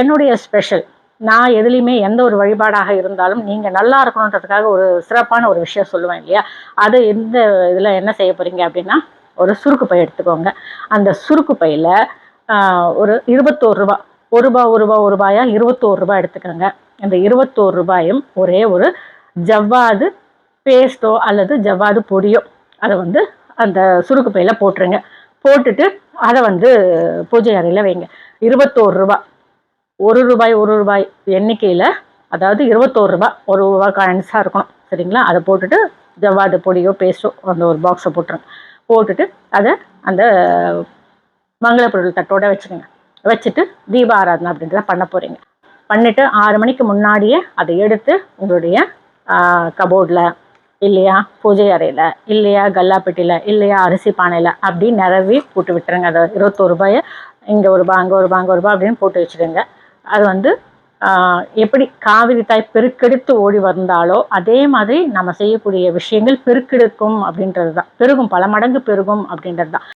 என்னுடைய ஸ்பெஷல் நான் எதுலேயுமே எந்த ஒரு வழிபாடாக இருந்தாலும் நீங்கள் நல்லா இருக்கணுன்றதுக்காக ஒரு சிறப்பான ஒரு விஷயம் சொல்லுவேன் இல்லையா? அது இந்த இதில் என்ன செய்ய போகிறீங்க அப்படின்னா ஒரு சுருக்கு பை எடுத்துக்கோங்க. அந்த சுருக்கு பையில் ஒரு இருபத்தோரு ரூபா ஒரு ரூபா ஒரு ரூபா ஒரு ரூபாயா? இருபத்தோரு ரூபாய் எடுத்துக்கோங்க. அந்த இருபத்தோரு ரூபாயும் ஒரே ஒரு ஜவ்வாது பேஸ்ட்டோ அல்லது ஜவ்வாது பொடியோ அதை வந்து அந்த சுருக்கு பையில் போட்டுருங்க. போட்டுட்டு அதை வந்து பூஜை அறையில் வைங்க. இருபத்தோரு ரூபாய் ஒரு ரூபாய் ஒரு ரூபாய் எண்ணிக்கையில் அதாவது இருபத்தோரு ரூபாய் ஒரு ரூபாய் காயின்ஸாக இருக்கணும். சரிங்களா? அதை போட்டுட்டு ஜவ்வாது பொடியோ பேஸ்ட்டோ அந்த ஒரு பாக்ஸை போட்டுருங்க. போட்டுட்டு அதை அந்த மங்கள பொருள் தட்டோட வச்சுக்கோங்க. வச்சுட்டு தீப ஆராதனை அப்படின்றத பண்ண போகிறீங்க பண்ணிவிட்டு ஆறு மணிக்கு முன்னாடியே அதை எடுத்து உங்களுடைய கபோர்டில் இல்லையா பூஜை அறையில் இல்லையா கல்லாப்பெட்டியில் இல்லையா அரிசி பானையில் அப்படி நிறவி போட்டு விட்டுருங்க. அதை இருபத்தோரு ரூபாயை இங்கே ஒரு ரூபா அங்கே ஒரு ரூபா அங்கே ஒரு ரூபா அப்படின்னு போட்டு வச்சுருங்க அது வந்து எப்படி காவிரி தாய் பெருக்கெடுத்து ஓடி வந்தாலோ அதே மாதிரி நம்ம செய்யக்கூடிய விஷயங்கள் பெருக்கெடுக்கும் அப்படின்றது தான் பெருகும் பல மடங்கு பெருகும் அப்படின்றது தான்